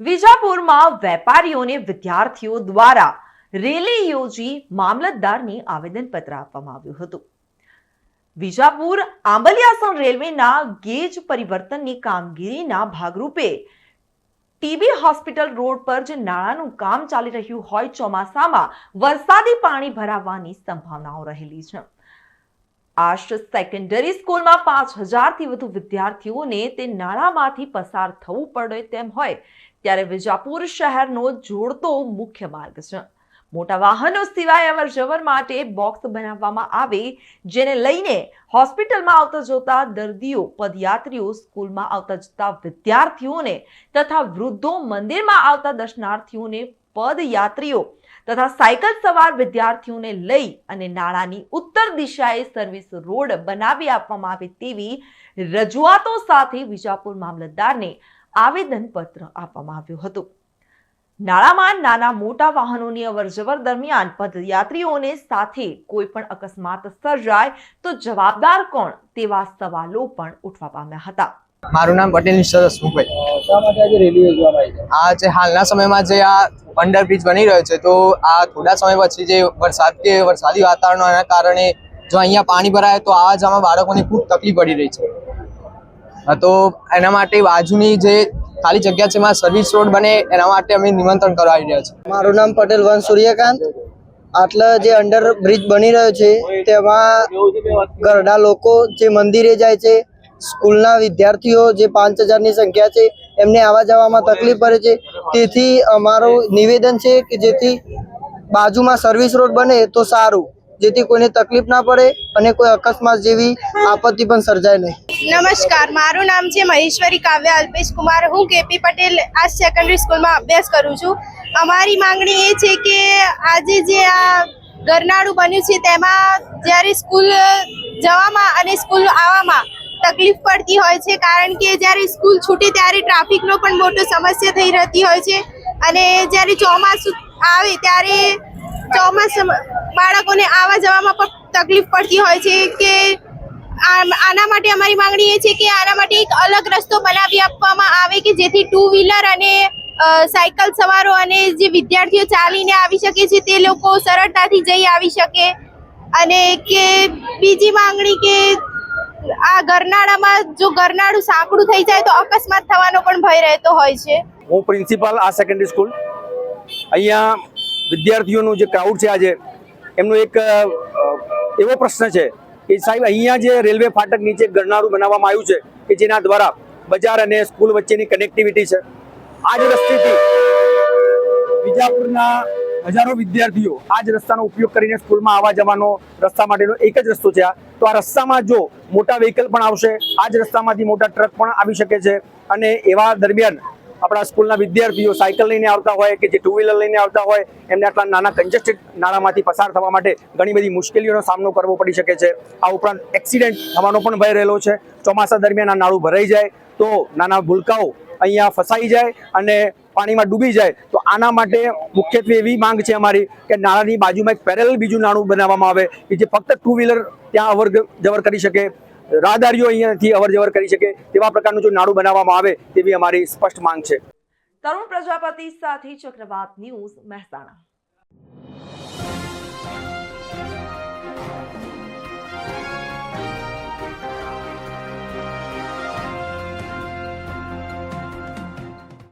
વિજાપુરમાં વેપારીઓને વિદ્યાર્થીઓ દ્વારા રેલી યોજી મામલતદારને આવેદનપત્ર આપવામાં આવ્યું હતું. વિજાપુર આંબલિયાસણ રેલવેના ગેજ પરિવર્તનની કામગીરીના ભાગરૂપે ટીબી હોસ્પિટલ રોડ પર જે નાણાંનું કામ ચાલી રહ્યું હોય ચોમાસામાં વરસાદી પાણી ભરાવાની સંભાવનાઓ રહેલી છે. આર્ષ સેકન્ડરી સ્કૂલમાં પાંચ હજારથી વધુ વિદ્યાર્થીઓને તે નાણાંમાંથી પસાર થવું પડે તેમ હોય ત્યારે વિજાપુર શહેરનો જોડતો મુખ્ય માર્ગ છે. મોટા વાહનો સિવાય અવર જવર માટે બોક્સ બનાવવામાં આવે, જેને લઈને હોસ્પિટલમાં આવતા જતા દર્દીઓ, પદયાત્રીઓ, સ્કૂલમાં આવતા જતા વિદ્યાર્થીઓને તથા વૃદ્ધો મંદિરમાં આવતા દર્શનાર્થીઓને પદયાત્રીઓ તથા સાયકલ સવાર વિદ્યાર્થીઓને લઈ અને નાળાની ઉત્તર દિશાએ સર્વિસ રોડ બનાવી આપવામાં આવે તેવી રજૂઆતો સાથે વિજાપુર મામલતદારને આવેદનપત્ર આપવામાં આવ્યું હતું. નાળામાં નાના મોટા વાહનોની અવરજવર દરમિયાન પદયાત્રીઓને સાથે કોઈ પણ અકસ્માત સર્જાય તો જવાબદાર કોણ તેવા સવાલો પણ ઉઠવા પામ્યા હતા. મારું નામ પટેલ નિશ્ચર હસમુખભાઈ. આ જે હાલના સમયમાં જે આ અંડરબ્રિજ બની રહ્યો છે તો આ થોડા સમય પછી જે વરસાદ કે વરસાદી વાતાવરણના કારણે જો અહીંયા પાણી ભરાય તો આવા જવામાં બાળકોને ખૂબ તકલીફ પડી રહી છે. તો એના માટે બાજુની જે ખાલી જગ્યા છે, એમાં સર્વિસ રોડ બને, એના માટે અમે નિમંત્રણ કરવા રહ્યા છીએ. મારું નામ પટેલ વન સૂર્યકાંત. આટલા જે અંડર બ્રિજ બની રહ્યો છે, તેમાં ઘરડા લોકો જે મંદિરે જાય છે, સ્કૂલના વિદ્યાર્થીઓ જે પાંચ હજારની સંખ્યા છે, એમને આવવા જવામાં તકલીફ પડે છે. તેથી અમારું નિવેદન છે કે જેથી બાજુમાં સર્વિસ રોડ બને તો સારું. જેથી કોઈને તકલીફ ના પડે અને કોઈ અકસ્માત જેવી આપત્તિ પણ સર્જાય નહીં. નમસ્કાર, મારું નામ છે મહેશ્વરી કાવ્ય અલ્પેશ કુમાર. હું કેપી પટેલ આ સેકન્ડરી સ્કૂલમાં અભ્યાસ કરું છું. અમારી માંગણી એ છે કે આજે જે આ ગરનાળું બન્યું છે, તેમાં જ્યારે સ્કૂલ જવામાં અને સ્કૂલ આવવામાં તકલીફ પડતી હોય છે, કારણ કે જ્યારે સ્કૂલ છૂટે ત્યારે ટ્રાફિકનો પણ મોટો સમસ્યા થઈ રહેતી હોય છે. અને જ્યારે ચોમાસું આવે ત્યારે ચોમાસામાં બાળકોને આવવા જવામાં પણ તકલીફ પડતી હોય છે કે આના માટે અમારી માંગણી એ છે કે આના માટે એક અલગ રસ્તો બનાવી આપવામાં આવે કે જેથી ટુ વ્હીલર અને સાયકલ સવારો અને જે વિદ્યાર્થીઓ ચાલીને આવી શકે છે તે લોકો સરળતાથી જઈ આવી શકે. અને કે બીજી માંગણી કે આ ગરનાળામાં જો ગરનાળું સાંકડું થઈ જાય તો અકસ્માત થવાનો પણ ભય રહેતો હોય છે. હું પ્રિન્સિપાલ આ સેકન્ડરી સ્કૂલ અહીંયા વિદ્યાર્થીઓનું જે ક્રાઉડ છે આજે એમનો એક એવો પ્રશ્ન છે કે સાહેબ, અહીંયા જે રેલવે ફાટક નીચે ગરનાળું બનાવવામાં આવ્યું છે કે જેના દ્વારા બજાર અને સ્કૂલ વચ્ચેની કનેક્ટિવિટી છે? આ જ રસ્તેથી બીજાપુરના હજારો વિદ્યાર્થીઓ આ જ રસ્તાનો ઉપયોગ કરીને સ્કૂલમાં આવવા જવાનો રસ્તા માટેનો એક જ રસ્તો છે આ. તો આ રસ્તામાં જો મોટા વ્હીકલ પણ આવશે, આ જ રસ્તામાંથી મોટા ટ્રક પણ આવી શકે છે અને એવા દરમિયાન આપણા સ્કૂલના વિદ્યાર્થીઓ સાયકલ લઈને આવતા હોય કે જે ટુ વ્હીલર લઈને આવતા હોય, એમને આટલા નાના કન્જેસ્ટેડ નાળામાંથી પસાર થવા માટે ઘણી બધી મુશ્કેલીઓનો સામનો કરવો પડી શકે છે. આ ઉપરાંત એક્સિડન્ટ થવાનો પણ ભય રહેલો છે. ચોમાસા દરમિયાન આ નાળું ભરાઈ જાય તો નાના ભૂલકાઓ અહીંયા ફસાઈ જાય અને પાણીમાં ડૂબી જાય. તો આના માટે મુખ્યત્વે એવી માંગ છે અમારી કે નાળાની બાજુમાં એક પેરેલ બીજું નાણું બનાવવામાં આવે કે જે ફક્ત ટુ વ્હીલર ત્યાં અવર જવર કરી શકે. રાહદારીઓ અહીંયાથી અવર જવર કરી શકે તેવા પ્રકારનું જો નાડું બનાવવામાં આવે તેવી અમારી સ્પષ્ટ માંગ છે. તરુણ પ્રજાપતિ સાથે ચક્રવાત ન્યૂઝ મહેસાણા.